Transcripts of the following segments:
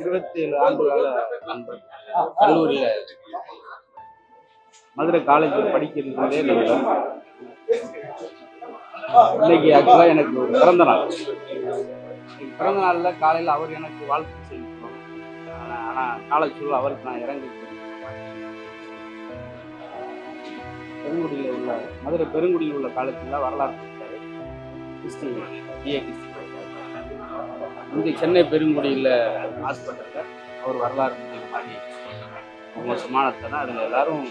இருபத்தி ஏழு ஆண்டுகால நண்பர் கல்லூரியில மதுரை காலேஜில் படிக்கிறதே நண்பன் இன்னைக்கு ஆக்சுவலாக எனக்கு ஒரு பிறந்த நாள். பிறந்த நாளில் காலையில் அவர் எனக்கு வாழ்த்து செலுத்தணும் ஆனால் காலேஜ் சூழல் அவருக்கு நான் இறங்கி பெருங்குடியில் உள்ள மதுரை பெருங்குடியில் உள்ள காலேஜில் வரலாறு கிறிஸ்டின் பிஏ கிறிஸ்டின். இங்கே சென்னை பெருங்குடியில் ஹாஸ்பிட்டலில் அவர் வரலாறு முடிவு மாதிரி மோசமான தான் அதில் எல்லாரும்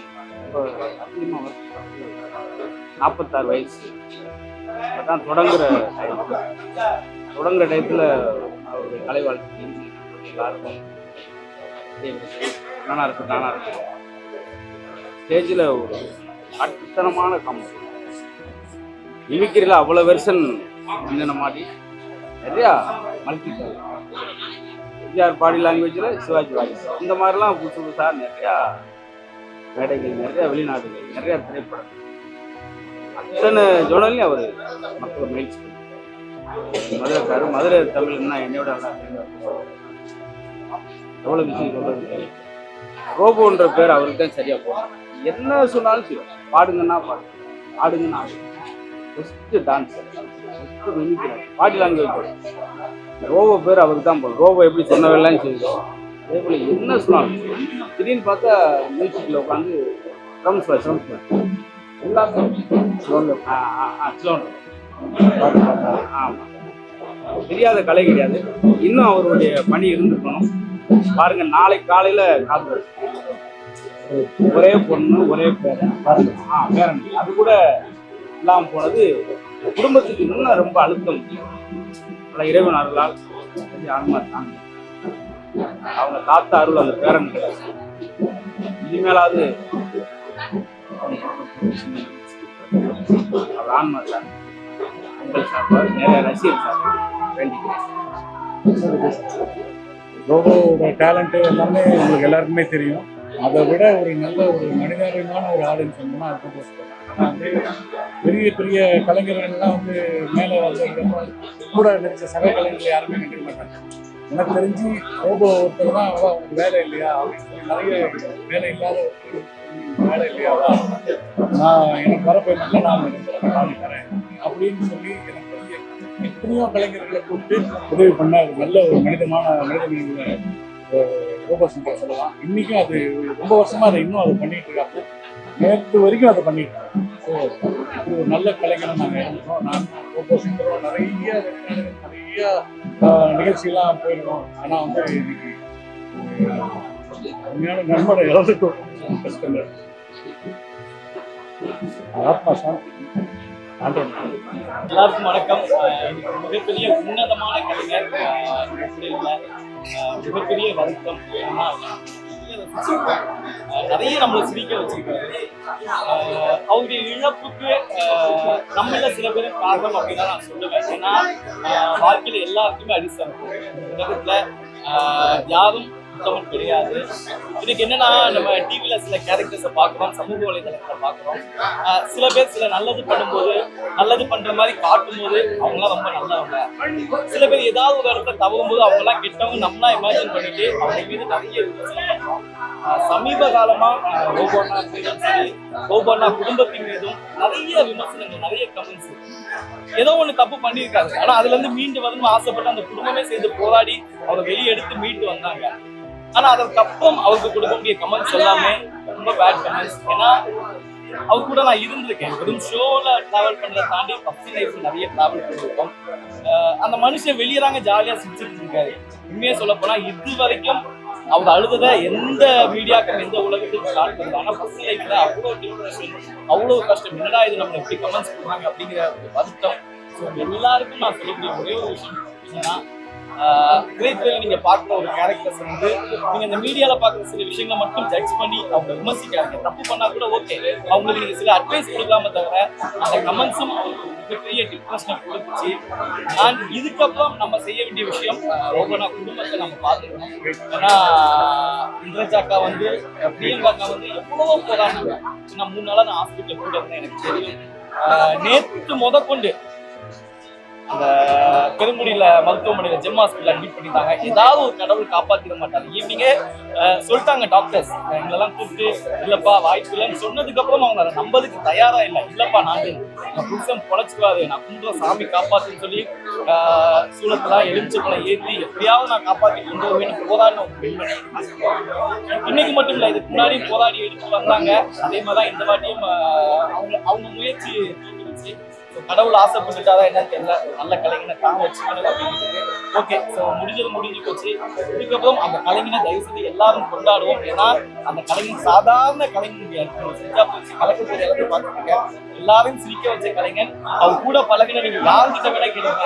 ரொம்ப அதிகமாக நாற்பத்தாறு வயசு. அதான் தொடங்குற time. தொடங்குற டயத்தில் அவருடைய கலை வாழ்க்கை எல்லாருக்கும் நானா இருக்கு நானா இருக்கு ஸ்டேஜில் ஒரு அட்டுத்தனமான கம்பம் மிமிக்கிரியில் அவ்வளோ வெர்ஷன் இந்த மாதிரி நிறையா மல்டி எம்ஜிஆர் பாடி லாங்குவேஜில் சிவாஜி வாய்ஸ் இந்த மாதிரிலாம் புதுசு புதுசாக நிறையா மேடைகள் நிறையா வெளிநாடுகள் நிறையா திரைப்படம். அத்தனை ஜோனல்லையும் அவர் மக்களை முயற்சி மதுரைக்காரு மதுரை தமிழ்னா என்னையோட எவ்வளோ விஷயம் சொல்றது ரோபோன்ற பேர் அவருக்கு தான் சரியாக போகும் என்ன சொன்னாலும் சரி பாடுங்கன்னா பாடு ஆடுங்கன்னா ஆடு. பெஸ்ட் டான்ஸ் பெஸ்ட் மிமிக்கிறார் பாடி லாங்குவேஜ் ரோவோ பேர் அவருக்கு தான் போகும் ரோவோ எப்படி சொன்னவெல்லாம் செய்யும் அதே போல் என்ன சொன்னாலும் திடீர்னு பார்த்தா மியூசிக்கில் உட்காந்து ட்ரம்ஸ் ட்ரம்ஸ் எல்லாத்தையும் ஆ ஆ ஆ ஆமாம் தெரியாத கலை கிடையாது. இன்னும் அவருடைய பணி இருந்துக்கணும் பாருங்க நாளை காலையில காத்து ஒரே பொண்ணு ஒரே பேரன். ஆ பேரன். அது கூட இல்லாமல் போனது குடும்பத்துக்கு இன்னும் ரொம்ப அழுத்தம். பல இறைவன் அருளால் ஆன்மா தாங்க அவங்க தாத்தா அருள் அந்த பேரன் இனிமேலாவது அவர் ஆன்மா தான் உங்கள் சார்பாக நிறைய ரசிகர் சார்பாக வேண்டிக்கிறேன். டேலண்ட்டு எல்லாமே உங்களுக்கு எல்லாருக்குமே தெரியும். அதை விட ஒரு நல்ல ஒரு மனிதாபிமான ஒரு ஆளுன்னு சொன்னோம்னா அது ரோபோ பெரிய பெரிய கலைஞர்கள்லாம் வந்து மேலே வந்ததுக்கப்புறம் கூட நடிச்ச சக கலைஞர்கள் யாருமே கண்டுக்க மாட்டாங்க. எனக்கு தெரிஞ்சு ரோபோ ஒருத்தர் தான் அவ்வளோ அவங்க வேலை இல்லையா அப்படின்னு சொல்லி நிறைய வேலை இல்லாத வேலை இல்லையா நான் எனக்கு வரப்போ நல்லா நான் பாடி தரேன் அப்படின்னு சொல்லி எனக்கு தெரிஞ்ச எத்தனையோ கலைஞர்களை கூப்பிட்டு உதவி பண்ண நல்ல ஒரு மனிதமான மனித சங்கர் சொல்லலாம் இன்றைக்கும் அது ரொம்ப வருஷமாக அதை இன்னும் அதை பண்ணிட்டு இருக்காங்க. நேற்று வரைக்கும் அதை பண்ணிட்டு இருக்காங்க. ஸோ ஒரு நல்ல கலைஞரை நாங்கள் இருந்தோம் நான் ரோபோ நிறைய நிறைய நிகழ்ச்சியெல்லாம் போயிருக்கோம். ஆனால் வந்து இன்னைக்கு உண்மையான நண்பரை இழந்துட்டு கஷ்டங்கள் ஆத்மா சாந்தி. எல்லாருக்கும் வணக்கம். மிகப்பெரிய உன்னதமான கலைஞர் மிகப்பெரிய வருத்தம் நிறைய நம்மளை சிரிக்க வச்சிருக்காரு. அவருடைய இழப்புக்கு நம்மள சில பேர் காரணம் அப்படின்னு நான் சொல்லுவேன். ஏன்னா வாழ்க்கையில எல்லாருக்குமே அடிசம். உலகத்துல யாரும் உத்தமன் கிடையாது. இதுக்கு என்னன்னா நம்ம டிவியில சில கேரக்டர்ஸை பார்க்குறோம் சமூக வலைதளங்களை பார்க்குறோம். ஆஹ் சில பேர் சில நல்லது பண்ணும்போது நல்லது பண்ற மாதிரி காட்டும் போது அவங்களாம் ரொம்ப நல்லவங்க. சில பேர் ஏதாவது ஒரு இடத்துல தவறும் போது அவங்க கிட்டவங்க கெட்டவங்க நம்மளா இமேஜின் பண்ணிட்டு அவங்க மீது நிறைய சமீப காலமா ஆஹ் மீதும் சரி ரோபோனா குடும்பத்தின் மீதும் நிறைய விமர்சனங்கள் நிறைய கமெண்ட்ஸ் ஏதோ ஒண்ணு தப்பு பண்ணியிருக்காரு ஆனா அதுல இருந்து மீண்டு வரணும்னு ஆசைப்பட்டு அந்த குடும்பமே சேர்ந்து போராடி அவங்க வெளியே எடுத்து மீண்டு வந்தாங்க. ஆனா அதற்கப்புறம் அவருக்கு கொடுக்கக்கூடிய கமெண்ட்ஸ் எல்லாமே ரொம்ப பேட் கமெண்ட்ஸ் ஏன்னா அவர் கூட நான் இருந்திருக்கேன். வெறும் ஷோல டிராவல் பண்றதை தாண்டி ஃபர்ஸ்ட் லைஃப் நிறைய டிராவல் பண்ணிருக்கோம். அந்த மனுஷன் வெளியறாங்க ஜாலியா சிரிச்சுட்டு இருக்காரு. உண்மையை சொல்ல போனா இது வரைக்கும் அவர் அழுதத எந்த மீடியாக்கள் எந்த உலகத்துக்கும் ஸ்டார்ட் பண்ணல ஆனா ஃபர்ஸ்ட் லைஃப்ல அவ்வளவு டிப்ரெஷன் அவ்வளவு கஷ்டம். என்னடா இது நம்ம எப்படி கமெண்ட்ஸ் பண்றாங்க அப்படிங்கிற ஒரு வருத்தம். ஸோ எல்லாருக்கும் நான் சொல்லக்கூடிய ஒரே ஒரு விஷயம் என்னன்னா திரைத்துறையில நீங்கள் பார்க்குற ஒரு கேரக்டர்ஸ் வந்து நீங்கள் இந்த மீடியாவில் பார்க்குற சில விஷயங்களை மட்டும் ஜட்ஜ் பண்ணி அவங்க விமர்சிக்காங்க தப்பு பண்ணால் கூட ஓகே அவங்களுக்கு நீங்கள் சில அட்வைஸ் கொடுக்காம தவிர அந்த கமெண்ட்ஸும் மிகப்பெரிய டிப்ரெஷனை கொடுத்துச்சு. அண்ட் இதுக்கப்புறம் நம்ம செய்ய வேண்டிய விஷயம் ரொம்ப நான் குடும்பத்தை நம்ம பார்த்துக்கணும் ஏன்னா இந்திரஜாக்கா வந்து பிரியங்காக்கா வந்து எவ்வளவோ போராடினாங்க. நான் மூணு நாளாக நான் ஹாஸ்பிட்டல் கூட இருந்தேன் எனக்கு தெரியும். நேற்று முத கொண்டு இந்த பெருங்குடியில மருத்துவமனையில ஜெம் ஹாஸ்பிட்டல் அட்மிட் பண்ணியிருந்தாங்க ஏதாவது ஒரு கடவுள் காப்பாத்திட மாட்டாங்க ஈவினிங்கே சொல்லிட்டாங்க டாக்டர்ஸ் எங்களெல்லாம் கூப்பிட்டு இல்லப்பா வாய்ப்பு இல்லைன்னு சொன்னதுக்கு அப்புறம் அவங்க அதை நம்பதுக்கு தயாரா இல்லை. இல்லப்பா நான் என் புருஷன் பொழைச்சிக்காது நான் குன்ற சாமி காப்பாத்துன்னு சொல்லி ஆஹ், சூளத்தெல்லாம் எலுமிச்சப்பழம் ஏற்றி எப்படியாவது நான் காப்பாத்தி கொண்டு வருவேன்னு போராடின ஒரு பெண்மணி. இன்னைக்கு மட்டும் இல்லை இதுக்கு முன்னாடி போராடி எடுத்து வந்தாங்க. அதே மாதிரி தான் இந்த வாட்டியும் அவங்க அவங்க முயற்சி கடவுள் ஆசைப்பட்டுட்டாதான் என்னன்னு தெரியல. நல்ல கலைஞனை தான் வச்சுக்கணும் அப்படின்னு ஓகே ஸோ முடிஞ்சது முடிஞ்சு போச்சு. இதுக்கப்புறம் அந்த கலைஞனை தயவு செய்து எல்லாரும் கொண்டாடுவோம். ஏன்னா அந்த கலைஞன் சாதாரண கலைஞன் கிடையாது. செஞ்சா போச்சு. கலக்க எல்லாத்தையும் பார்த்துருக்கேன் எல்லாரையும் சிரிக்க வச்ச கலைஞன் அவர் கூட பழகின நீங்க யாருக்கிட்ட வேணா கேளுங்க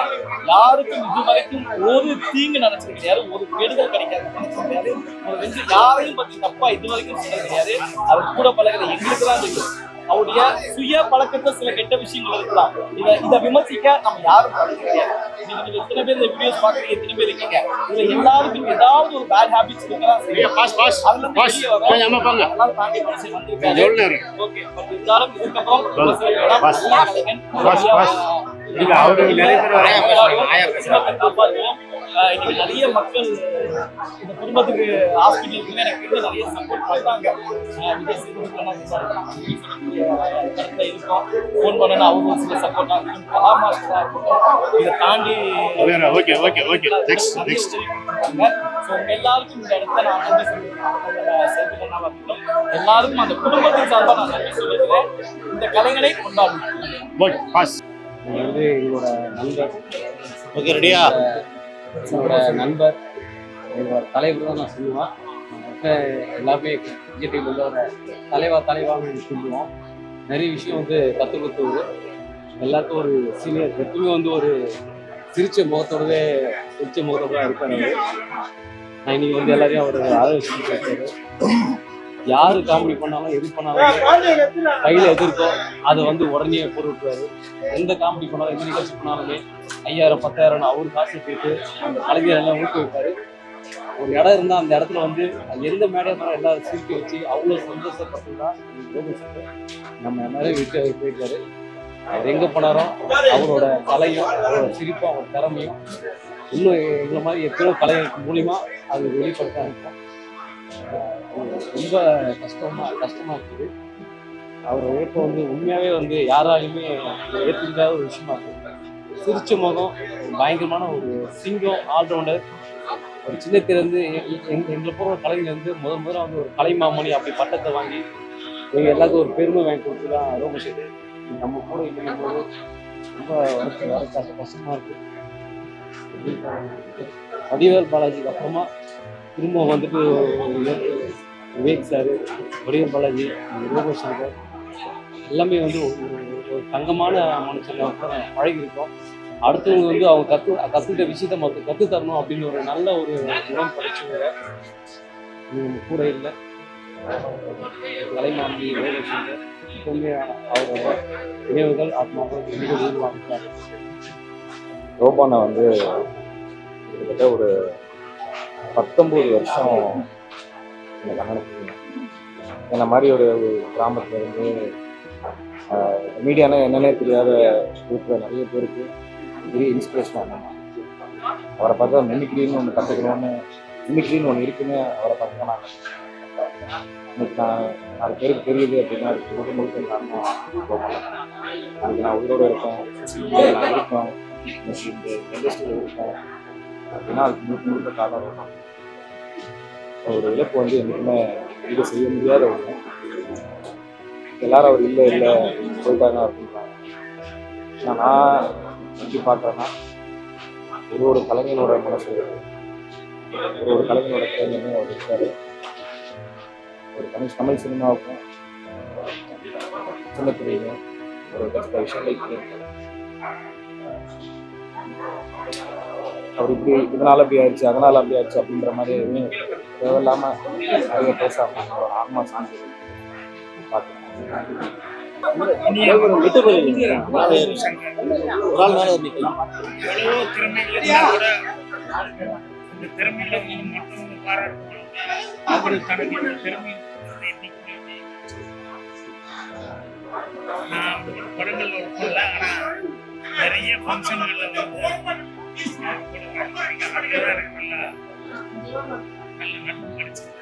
யாருக்கும் இது வரைக்கும் ஒரு தீங்கு நினைச்சது கிடையாது. ஒரு கெடுதல் கிடைக்காது. நினைச்சது கிடையாது ஒரு வெஞ்சு யாரையும் பத்தி தப்பா இது வரைக்கும் சொன்னது கிடையாது. அவர் கூட பழகிற எங்களுக்கு தான் தெரியும். அவருடைய சுய பழக்கத்துல சில கெட்ட விஷயங்கள் இருக்கலாம். இத இத விமர்சிக்க நம்ம யாரும் கிடையாது நீங்க நீங்க எத்தனை பேர் இந்த வீடியோஸ் பாக்குறீங்க எத்தனை பேர் இருக்கீங்க? இதுல எல்லாருக்கும் ஏதாவது ஒரு பேட் ஹாபிட்ஸ் இருக்கலாம் அவரு நிறைய பேர் இன்னைக்கு நிறைய மக்கள் இந்த குடும்பத்துக்கு ஹாஸ்பிட்டலுக்கு எனக்கு தெரிஞ்சு நிறைய சப்போர்ட் பண்றாங்க. விஜய் இடத்துல இருக்கோம் ஃபோன் பண்ணனா அவரும் சில சப்போர்ட் ஆகும் கலாமா இருக்கட்டும் இதை தாண்டி okay okay okay next next so எல்லாருக்கும் இந்த இடத்துல நான் நன்றி சொல்லிக்கிறேன். எல்லாருக்கும் அந்த குடும்பத்தின் சார்பாக நான் நன்றி சொல்லிக்கிறேன். இந்த கலைஞனை கொண்டாடுவோம் ஓகே பாஸ் இது வந்து எங்களோட நண்பர். ஓகே ரெடியா என்னோட நண்பர் என்னோட தலைவர் தான் நான் சொல்லுவேன். மற்ற எல்லாமே விஜய் உள்ளவரை தலைவா தலைவான்னு சொல்லுவோம் நிறைய விஷயம் வந்து கற்றுக் கொடுத்தவர். எல்லாத்துக்கும் ஒரு சீனியர் எப்பவுமே வந்து ஒரு சிரிச்ச முகத்தோடவே சிரிச்ச முகத்தோட தான் நான் இன்னைக்கு வந்து எல்லாரையும் அவர் ஆதரிச்சு பேசுறாரு யாரு காமெடி பண்ணாலும் எது பண்ணாலும் கையில எது இருக்கோ அதை வந்து உடனே போட்டு விட்டுருவாரு. எந்த காமெடி பண்ணாலும் எந்த நிகழ்ச்சி பண்ணாலுமே ஐயாயிரம் பத்தாயிரம்னு அவர் காசு போயிட்டு அந்த கலைஞர் எல்லாம் ஊக்குவிப்பாரு. ஒரு இடம் இருந்தால் அந்த இடத்துல வந்து எந்த மேடை இருந்தாலும் எல்லாரும் சிரிக்க வச்சு அவ்வளோ சந்தோஷப்பட்டு தான் நம்ம எல்லாரும் விட்டு அவர் போயிருக்காரு அவர் எங்கே போனாரோ அவரோட கலையும் அவரோட சிரிப்பும் அவரோட திறமையும் இன்னும் எங்களை மாதிரி எத்தனையோ கலைஞருக்கு மூலியமா அது வெளிப்படுத்த இருக்கும் ரொம்ப கஷ்டமா கஷ்டமா இருக்குது. அவர் உழைப்பை வந்து உண்மையாகவே வந்து யாராலையுமே ஏற்றுக்காத ஒரு விஷயமா இருக்கு சிரிச்ச முகம் பயங்கரமான ஒரு சிங்கம் ஆல்ரவுண்டர் ஒரு சின்ன திறந்து எங்களை போகிற ஒரு கலைஞர் வந்து முதல் முதல்ல வந்து ஒரு கலைமாமணி அப்படி பட்டத்தை வாங்கி எங்கள் எல்லாத்துக்கும் ஒரு பெருமை வாங்கி கொடுத்து தான் ரொம்ப ரோமசேது நம்ம கூட இல்லைங்கும் போது ரொம்ப வருத்தம் கஷ்டமாக இருக்குது வடிவேல் பாலாஜிக்கு அப்புறமா திரும்ப வந்துட்டு விவேக் சார் வடிவேல் பாலாஜி ரோபசங்கர் எல்லாமே வந்து ஒரு ஒரு- தங்கமான மனுஷங்க பழகியிருக்கோம். அடுத்தவங்க வந்து அவங்க கற்று கற்றுக்கிட்ட விஷயத்த மற்ற கற்று தரணும் அப்படின்னு ஒரு நல்ல ஒரு குணம் படிச்சவங்க. நம்ம கூட இல்லை. தலைமாமி ரோபோ சங்கர் எப்பவுமே அவரோட நினைவுகள் ஆத்மாக்கள் மிக உருவாக்குறாங்க ரோபானை வந்து கிட்டத்தட்ட ஒரு பத்தொம்போது வருஷம் எனக்கு அண்ணனுக்கு என்ன மாதிரி ஒரு ஒரு கிராமத்துல இருந்து மீடியானா என்னன்னே தெரியாத இருக்கிற நிறைய பேருக்கு பெரிய இன்ஸ்பிரேஷன் அவரை பார்த்தா மிமிக்ரின்னு ஒன்று கற்றுக்கணும்னு மிமிக்ரின்னு ஒன்று இருக்குன்னு அவரை பார்த்து தான் நான் இன்னைக்கு நான் நாலு பேருக்கு தெரியுது அப்படின்னா முழுக்க முழுக்க காரணம் அதுக்கு நான் உயிரோடு இருக்கேன். நான் இருக்கேன் இண்டஸ்ட்ரியில் இருக்கேன் அப்படின்னா அதுக்கு முழுக்க முழுக்க காரணம் ரோபான் ஒரு இழப்பு வந்து என்றைக்குமே இது செய்ய முடியாத ஒன்று எல்லாரும் அவர் இல்லை இல்லை போயிட்டாங்க அப்படின்றாங்க. ஆனால் நான் எப்படி பார்க்குறேன்னா ஒரு ஒரு கலைஞனோட மனசு ஒரு ஒரு கலைஞனோட கலைஞனும் அவர் இருக்காரு. ஒரு தமிழ் தமிழ் சினிமாவுக்கும் சின்ன துறையிலும் ஒரு கஷ்ட விஷயங்கள் அவர் இப்படி இதனால அப்படி ஆயிடுச்சு அதனால அப்படி ஆயிடுச்சு அப்படின்ற மாதிரி எதுவும் தேவையில்லாம நிறைய பேசாமல் ஒரு ஆன்மா சாந்தி. படங்கள் நிறைய நல்லா நல்ல நட்பு கிடைச்சது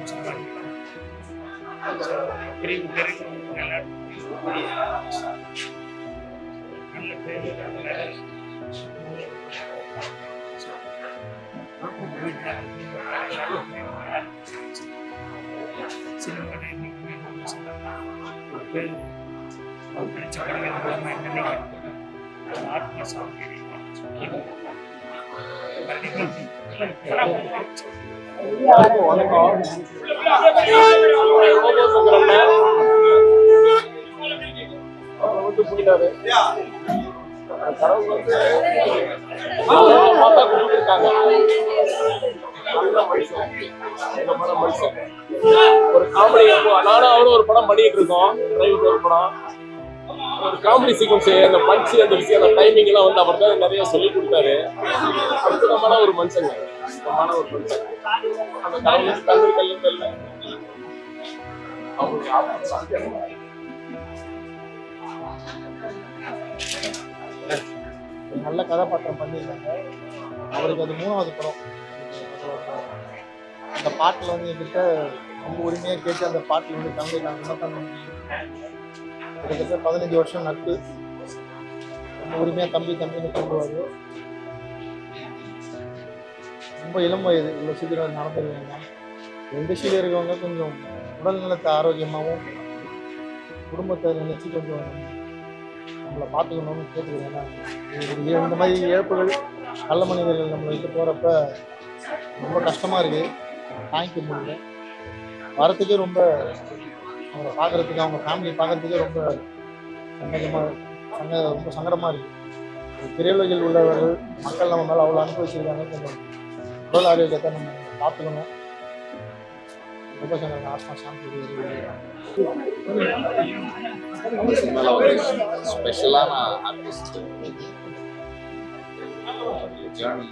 சினிமாவில் வந்து எல்லாருக்கிட்டையுமே நல்ல நட்பு நல்ல பேர் பேர் மூலமாக சாமி ஒரு காமெடி நானும் அவரும் ஒரு படம் பண்ணிட்டு இருக்கோம். டிரைவர் ஒரு படம். ஒரு காமெடி சீக்வன்ஸ் அந்த பஞ்சு அந்த விஷயம் அந்த டைமிங் எல்லாம் வந்து அவர் தான் நிறைய சொல்லி கொடுத்தாரு. அற்புதமான ஒரு மனுஷங்க அற்புதமான ஒரு மனுஷன். அந்த கடவுளுக்கு கல்லு கல்லு கல்லு அவருடைய ஒரு நல்ல கதாபாத்திரம் பண்ணியிருக்காங்க. அவருக்கு அது மூணாவது படம். அந்த பாட்டில் வந்து என்கிட்ட ரொம்ப உரிமையாக கேட்டு அந்த பாட்டில் வந்து தமிழ் நான் விமர்சனம் பண்ணி கிட்டத்தட்ட பதினஞ்சு வருஷம் நட்பு. ரொம்ப உரிமையாக தம்பி தம்பின்னு கூப்பிடுவாரு. ரொம்ப இளம் வயது இவ்வளோ சீக்கிரம் நடந்தது வேண்டாம் இண்டஸ்ட்ரியில் இருக்கவங்க கொஞ்சம் உடல் நலத்தை ஆரோக்கியமாகவும் குடும்பத்தை நினச்சி கொஞ்சம் நம்மளை பார்த்துக்கணும்னு கேட்டுக்கிறேன் ஏன்னா இந்த மாதிரி இழப்புகள் நல்ல மனிதர்கள் நம்மளை விட்டு போகிறப்ப ரொம்ப கஷ்டமாக இருக்குது தாங்கிக்க முடியல வரத்துக்கே ரொம்ப அவங்கள பார்க்குறதுக்கு அவங்க ஃபேமிலி பார்க்குறதுக்கே ரொம்ப சங்கடமாக சங்க ரொம்ப சங்கடமாக இருக்குது திரையுலகில் உள்ளவர்கள் மக்கள் நம்ம மேலே அவ்வளோ அனுபவிச்சிருக்காங்க. கொஞ்சம் உடல் ஆரோக்கியத்தை நம்ம பார்த்துக்கணும். ரொம்ப சங்கடம் ஆத்மா சாந்தி ஸ்பெஷலான ஆர்டிஸ்ட் ஜேர்னி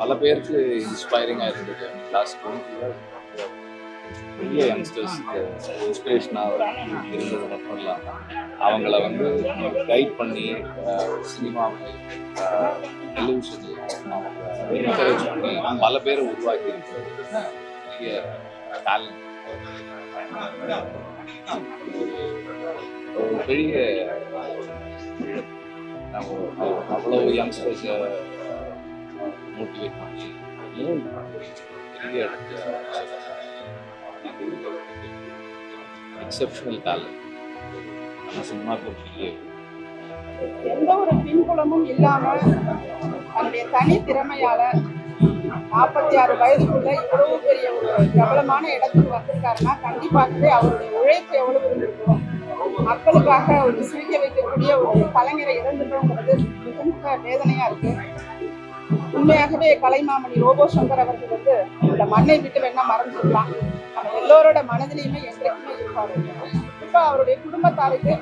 பல பேருக்கு இன்ஸ்பைரிங்காக இருந்தது. லாஸ்ட் டுவெண்ட்டி இயர்ஸ் பெரிய யங்ஸ்டர்ஸ்க்கு இன்ஸ்பிரேஷனாக இருந்தது பண்ணலாம் அவங்கள வந்து கைட் பண்ணி சினிமாவில் டெலிவிஷனில் அவங்க என்கரேஜ் பண்ணி பல பேரை உருவாக்கி பெரிய டேலண்ட் ஒரு பெரிய நம்ம அவ்வளோ யங்ஸ்டர்ஸை மோட்டிவேட் பண்ணி பெரிய எக்ஸப்ஷனல் டேலண்ட் நம்ம சினிமா ஒரு எந்த ஒரு பின்புலமும் இல்லாம தன்னுடைய தனி திறமையால நாற்பத்தி ஆறு வயதுக்குள்ள இவ்வளவு பெரிய ஒரு பிரபலமான இடத்துக்கு வந்திருக்காருன்னா கண்டிப்பாகவே அவருடைய உழைப்பு எவ்வளவு இருந்திருக்கும்? மக்களுக்காக ஒரு சிரிக்க வைக்கக்கூடிய ஒரு கலைஞரை இறந்துட்டோங்கிறது மிக மிக வேதனையா இருக்கு. உண்மையாகவே கலைமாமணி ரோபோ சங்கர் அவர்கள் வந்து இந்த மண்ணை விட்டு வேணா மறந்துருக்கலாம் எல்லோரோட மனதிலையுமே என்றைக்குமே இருப்பாரு இப்ப அவருடைய குடும்பத்தாருக்கு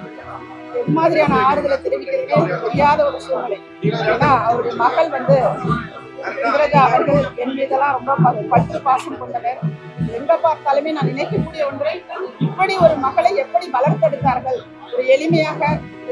எது மாதிரியான ஆறுதலை தெரிவிக்கிறதே தெரியாத ஒரு சூழ்நிலை. ஏன்னா அவருடைய மகள் வந்து இந்திரஜா அவர்கள் என் மீதெல்லாம் ரொம்ப பற்று பாசம் கொண்டவர். எங்க பார்த்தாலுமே நான் நினைக்கக்கூடிய ஒன்று இப்படி ஒரு மகளை எப்படி வளர்த்தெடுத்தார்கள்? ஒரு எளிமையாக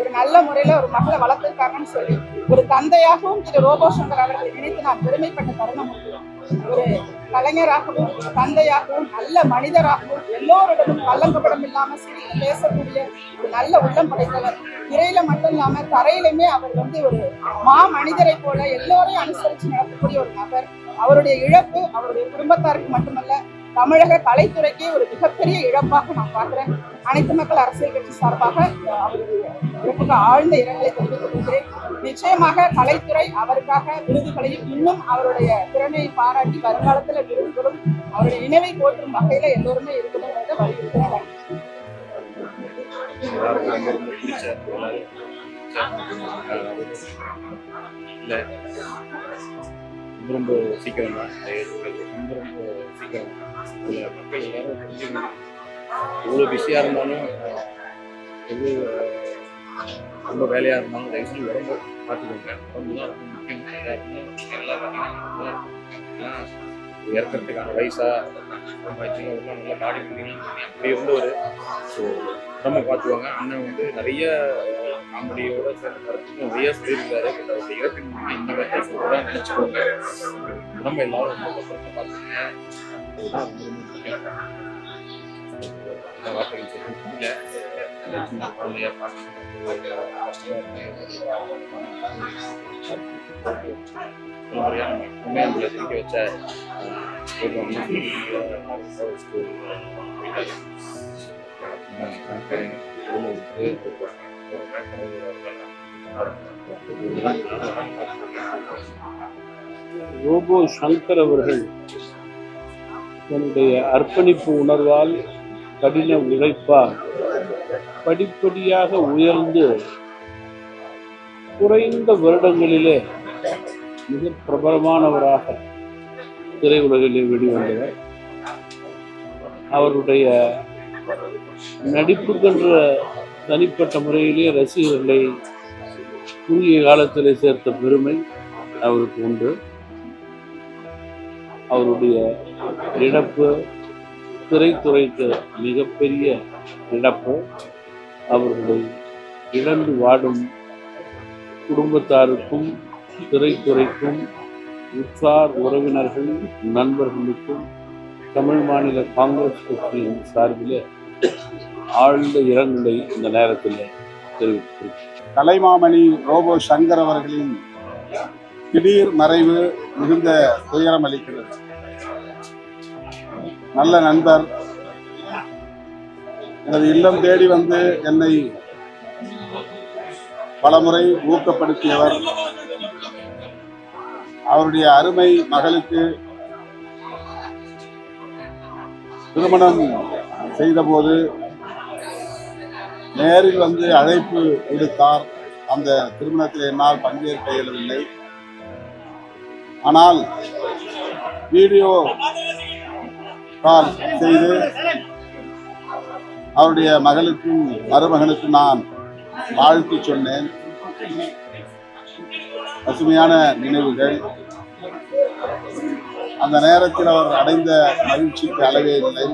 ஒரு நல்ல முறையில ஒரு மகளை வளர்த்திருக்காங்கன்னு சொல்லி ஒரு தந்தையாகவும் திரு ரோபோ சங்கர் அவர்களை நினைத்து நான் பெருமைப்பட்ட தருணம் முடியும் ஒரு கலைஞராகவும் தந்தையாகவும் நல்ல மனிதராகவும் எல்லோரிடமும் கள்ளங்கப்படம் இல்லாம சிரித்து பேசக்கூடிய ஒரு நல்ல உள்ளம் படைத்தவர். திரையில மட்டும் இல்லாம தரையிலுமே அவர் வந்து ஒரு மா மனிதரை போல எல்லோரையும் அனுசரித்து நடக்கக்கூடிய ஒரு நபர். அவருடைய இழப்பு அவருடைய குடும்பத்தாருக்கு மட்டுமல்ல தமிழக கலைத்துறைக்கே ஒரு மிகப்பெரிய இழப்பாக நான் பார்க்குறேன். அனைத்து மக்கள் அரசியல் கட்சி சார்பாக அவருக்கு அவருடைய ஆழ்ந்த இரங்கலை தெரிவித்துக் கொள்கிறேன். நிச்சயமாக கலைத்துறை அவருக்காக விருதுகளையும் இன்னும் அவருடைய திறமையை பாராட்டி வருங்காலத்தில் விருதுகளும் அவருடைய நினைவை போற்றும் வகையில எல்லோருமே இருக்கணும் என்று வலியுறுத்துகிறேன் ரொம்ப சீக்கிரம் தான் ரொம்ப ரொம்ப சீக்கிரம். மக்கள் எல்லாரும் தெரிஞ்சுக்கணும் எவ்வளோ பிஸியாக இருந்தாலும் எவ்வளோ ரொம்ப வேலையாக இருந்தாலும் தயவு செஞ்சு உடம்பு பார்த்துக்கோங்க. உடம்பு தான் ரொம்ப முக்கியம் எல்லாருமே இறக்கிறதுக்கான வயசா ரொம்ப ஆச்சுன்னா நல்லா பாடி பண்ணி அப்படி இருந்தவர் ஸோ உடம்ப பார்த்துவாங்க அண்ணன் வந்து நிறைய காமெடியோட நிறைய சொல்லியிருக்காரு. அவருடைய இறப்பின் இந்த நினைச்சுக்கோங்க. எல்லாரும் ரொம்ப பத்திரமா பார்த்துங்க அதுதான் ரொம்ப முக்கியம் இந்த வார்த்தைகள் சொல்ல குழந்தையா பார்த்து எப்பவுமே நம்மளை சிரிக்க வச்ச ஒரு ஸ்கூல் ரோபோ சங்கர் அவர்கள் தன்னுடைய அர்ப்பணிப்பு உணர்வால் கடின உழைப்பால் படிப்படியாக உயர்ந்து குறைந்த வருடங்களிலே மிக பிரபலமானவராக திரையுலகிலே வெளிவந்தவர். அவருடைய நடிப்புக்கென்ற தனிப்பட்ட முறையிலே ரசிகர்களை குறுகிய காலத்தில் சேர்த்த பெருமை அவருக்கு உண்டு. அவருடைய இழப்பு திரைத்துறைக்கு மிகப்பெரிய இழப்பு. அவர்களை இழந்து வாடும் குடும்பத்தாருக்கும் திரைத்துறைக்கும் உற்றார் உறவினர்கள் நண்பர்களுக்கும் தமிழ் மாநில காங்கிரஸ் கட்சியின் சார்பில் ஆழ்ந்த இரங்கலை இந்த நேரத்தில் தெரிவித்திருக்கிறேன் கலைமாமணி ரோபோ சங்கர் அவர்களின் திடீர் மறைவு மிகுந்த துயரம் அளிக்கிறது. நல்ல நண்பர். எனது இல்லம் தேடி வந்து என்னை பலமுறை ஊக்கப்படுத்தியவர். அவருடைய அருமை மகளுக்கு திருமணம் செய்தபோது நேரில் வந்து அழைப்பு விடுத்தார். அந்த திருமணத்தில் என்னால் பங்கேற்க இயலவில்லை. ஆனால் வீடியோ கால் செய்து அவருடைய மகளுக்கும் மருமகனுக்கும் நான் வாழ்த்து சொன்னேன். பசுமையான நினைவுகள். அந்த நேரத்தில் அவர் அடைந்த மகிழ்ச்சிக்கு அளவே இல்லை.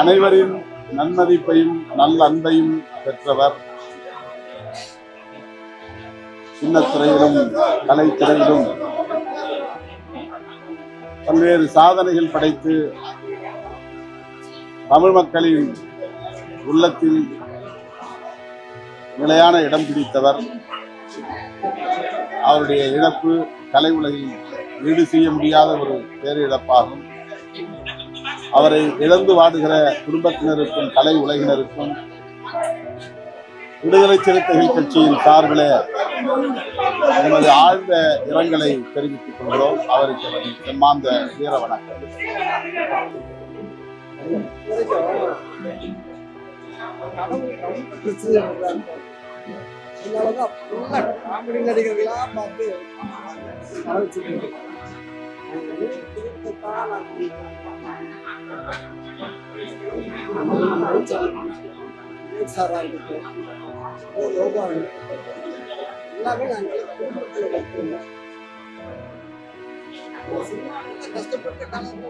அனைவரின் நன்மதிப்பையும் நல்ல அன்பையும் பெற்றவர் சின்னத்துறையிலும் கலைத்துறையிலும் பல்வேறு சாதனைகள் படைத்து தமிழ் மக்களின் உள்ளத்தில் நிலையான இடம் பிடித்தவர். அவருடைய இழப்பு கலை உலகில் ஈடு செய்ய முடியாத ஒரு பேரிழப்பாகும். அவரை இழந்து வாடுகிற குடும்பத்தினருக்கும் கலை உலகினருக்கும் விடுதலை சிறுத்தைகள் கட்சியின் சார்பில் எமது ஆழ்ந்த இரங்கலை தெரிவித்துக் கொள்கிறோம் அவருக்கு எனது செம்மாந்த வீர வணக்கம் அதனாலதான் பார்த்து ஆரம்பிச்சிருக்கேன் சாரா இருக்கட்டும் யோகா எல்லாமே நாங்கள் குடும்பத்தில் கற்றுருந்தோம் கஷ்டப்பட்ட காலத்தில்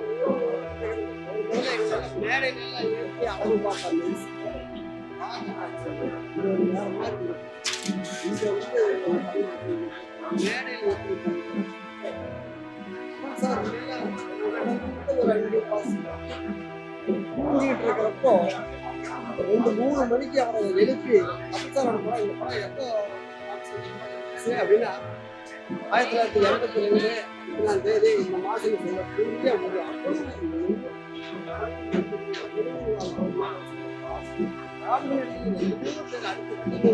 மேடையில ஏற்றி அழகு பார்ப்பாங்க இருபது வந்து மேடையில் ரெண்டு பாசம் தூங்கிட்டு இருக்கிறப்போ ரெண்டு மூணு மணிக்கு அவரை எழுப்பி அப்சாரோட படம் இந்த படம் எப்போ சரி அப்படின்னா ஆயிரத்தி தொள்ளாயிரத்தி எண்பத்தி ரெண்டு இத்தனாம் தேதி இந்த மாதம் சொல்ல புரிய முடியும்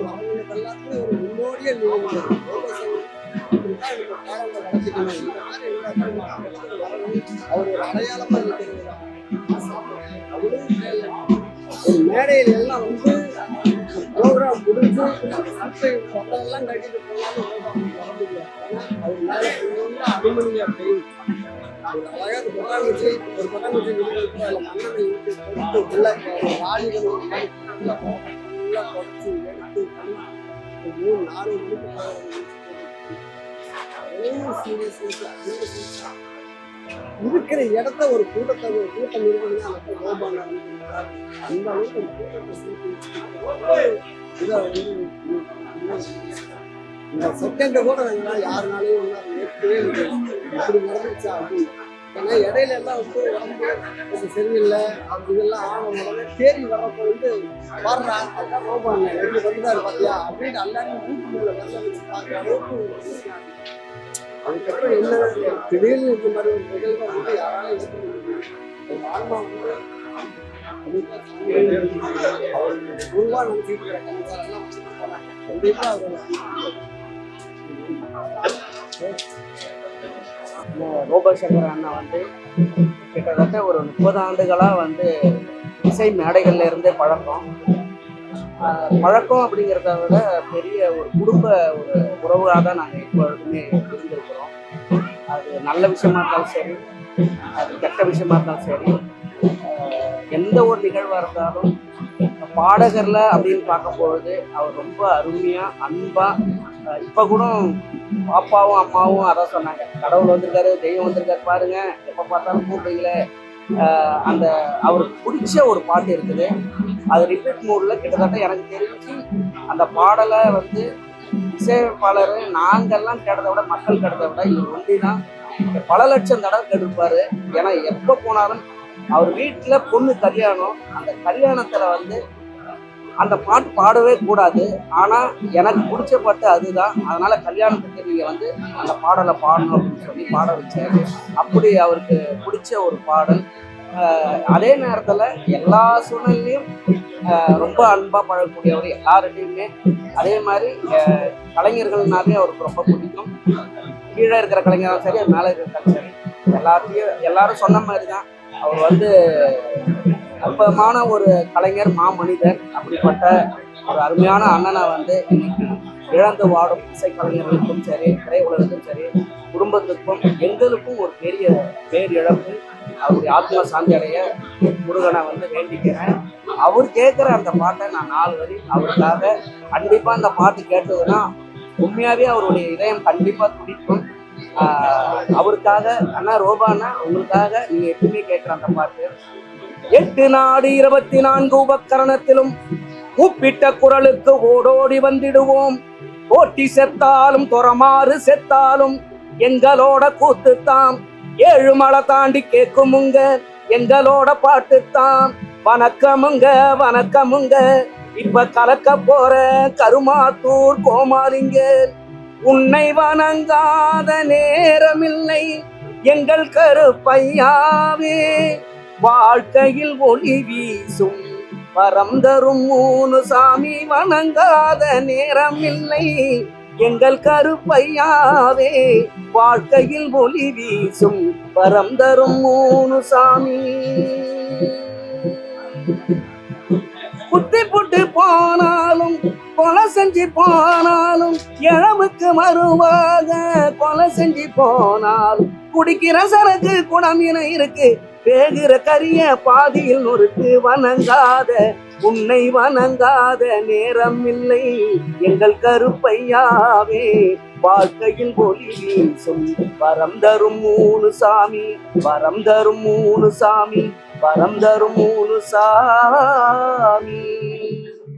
அவங்களுக்கு எல்லாத்துக்கும் ஒரு முன்னோடியே அவர் ஒரு அடையாளமா ஒரு மேடையில் எல்லாம் வந்து ப்ரோக்ராம் முடிஞ்சு சட்டை சொந்தெல்லாம் கட்டிட்டு போனாலும் வர முடியாது அது ஒரு அழகா ஒரு அதில் உள்ள எடுத்து மூணு நாலு மணிக்கு இருக்கிற இடத்த ஒரு கூட்டத்தை ஒரு கூட்டம் இருக்குதுன்னா அந்த கோபால அந்த அளவுக்கு ஒரு கூட்டத்தை இந்த செகண்ட் கூட வேணா யாருனாலையும் வந்து ஏற்கவே இப்படி நடந்துச்சா? அப்படின்னு ஏன்னா இடையில எல்லாம் வந்து உடம்பு சரியில்லை. அப்படி இதெல்லாம் ஆன உடனே தேடி வரப்ப வந்து வர்றா அதான் கோபாங்க எப்படி வந்துட்டாரு பார்த்தியா அப்படின்னு எல்லாரும் வீட்டுக்குள்ள வந்து பார்க்குற அளவுக்கு அதுக்கப்புறம் என்ன திடீர்னு இந்த மாதிரி ஒரு நிகழ்வு வந்து யாராலும் முடியும் ஆன்மா வந்து நினைச்சிட்டு இருக்கிற கணக்காரெல்லாம் கண்டிப்பா அவர் ரோபசங்கர் அண்ணா வந்து கிட்டத்தட்ட ஒரு முப்பது ஆண்டுகளாக வந்து இசை மேடைகள்ல இருந்தே பழக்கம். பழக்கம் அப்படிங்கிறத விட பெரிய ஒரு குடும்ப ஒரு உறவாக தான் நாங்கள் எப்பொழுதுமே இருந்திருக்கிறோம். அது நல்ல விஷயமா இருந்தாலும் சரி அது கெட்ட விஷயமா இருந்தாலும் சரி எந்த ஒரு நிகழ்வாக இருந்தாலும் பாடகர்ல அப்படின்னு பார்க்கும்பொழுது அவர் ரொம்ப அருமையாக அன்பாக இப்போ கூட பாப்பாவும் அம்மாவும் அதான் சொன்னாங்க. கடவுள் வந்திருக்காரு தெய்வம் வந்திருக்காரு பாருங்க. எப்போ பார்த்தாலும் கூப்பிடுங்களே அந்த அவருக்கு பிடிச்ச ஒரு பாட்டு இருக்குது. அது ரிப்பீட் மூடில் கிட்டத்தட்ட எனக்கு தெரிஞ்சு அந்த பாடலை வந்து இசையமைப்பாளர் நாங்கள்லாம் கேட்டதை விட மக்கள் கேட்டதை விட இவர் ஒண்டி தான் பல லட்சம் தடவை கேட்டிருப்பாரு. ஏன்னா எப்போ போனாலும் அவர் வீட்டில் பொண்ணு கல்யாணம் அந்த கல்யாணத்தில் வந்து அந்த பாட்டு பாடவே கூடாது. ஆனால் எனக்கு பிடிச்ச பாட்டு அதுதான். அதனால் கல்யாணத்துக்கு நீங்கள் வந்து அந்த பாடலை பாடணும் அப்படின்னு சொல்லி பாட வச்சாரு அப்படி அவருக்கு பிடிச்ச ஒரு பாடல். அதே நேரத்தில் எல்லா சூழ்நிலையும் ரொம்ப அன்பாக பழகக்கூடியவர் எல்லார்கிட்டையுமே அதே மாதிரி கலைஞர்கள்னாலே அவருக்கு ரொம்ப பிடிக்கும். கீழே இருக்கிற கலைஞரும் சரி மேலே இருக்கிற சரி. எல்லாத்தையும் எல்லாரும் சொன்ன மாதிரி தான் அவர் வந்து அற்புதமான ஒரு கலைஞர் மாமனிதர் அப்படிப்பட்ட ஒரு அருமையான அண்ணனை வந்து இன்னைக்கு இழந்து வாடும் இசைக்கலைஞர்களுக்கும் சரி திரையுலகத்துக்கும் சரி குடும்பத்துக்கும் எங்களுக்கும் ஒரு பெரிய பேரிழப்பு. அவருடைய ஆத்ம சாந்தி அடைய முருகனை வந்து வேண்டிக்கிறேன். அவர் கேட்குற அந்த பாட்டை நான் நாலு வரி அவருக்காக கண்டிப்பாக அந்த பாட்டு கேட்டதுன்னா உண்மையாகவே அவருடைய இதயம் கண்டிப்பாக துடிக்கும். அவருக்காக அண்ணா ரோபானா உங்களுக்காக நீங்கள் எப்பவுமே கேட்குற அந்த பாட்டு. எட்டு நாடு இருபத்தி நான்கு உபகரணத்திலும் கூப்பிட்ட குரலுக்கு ஓடோடி வந்திடுவோம். ஓட்டி செத்தாலும் துறமாறு செத்தாலும் எங்களோட கூத்துத்தாம் ஏழு மலை தாண்டி கேட்குமுங்க எங்களோட பாட்டுத்தான். வணக்கமுங்க வணக்கமுங்க இப்ப கலக்க போற கருமாத்தூர் கோமாரிங்க உன்னை வணங்காத நேரமில்லை எங்கள் கருப்பையாவே. வாழ்க்கையில் ஒளி வீசும். வரம் தரும் மூணு சாமி வணங்காத நேரம் இல்லை. எங்கள் கருப்பையாவே வாழ்க்கையில் ஒளி வீசும். வரம் தரும் மூணு சாமி. புத்தி புட்டு போனாலும் கொலை செஞ்சு போனாலும் இழவுக்கு மறுவாக கொலை செஞ்சு போனாலும் குடிக்கிற சரக்கு குடமின இருக்கு. வேகிற கரிய பாதியில் நொறுக்கு வணங்காத உன்னை வணங்காத நேரம் இல்லை. எங்கள் கருப்பையாவே வாழ்க்கையில் ஒளி வீசும். வரம் தரும் மூணு சாமி வரம் தரும் மூணு சாமி வரம் தரும் மூணு சாமி.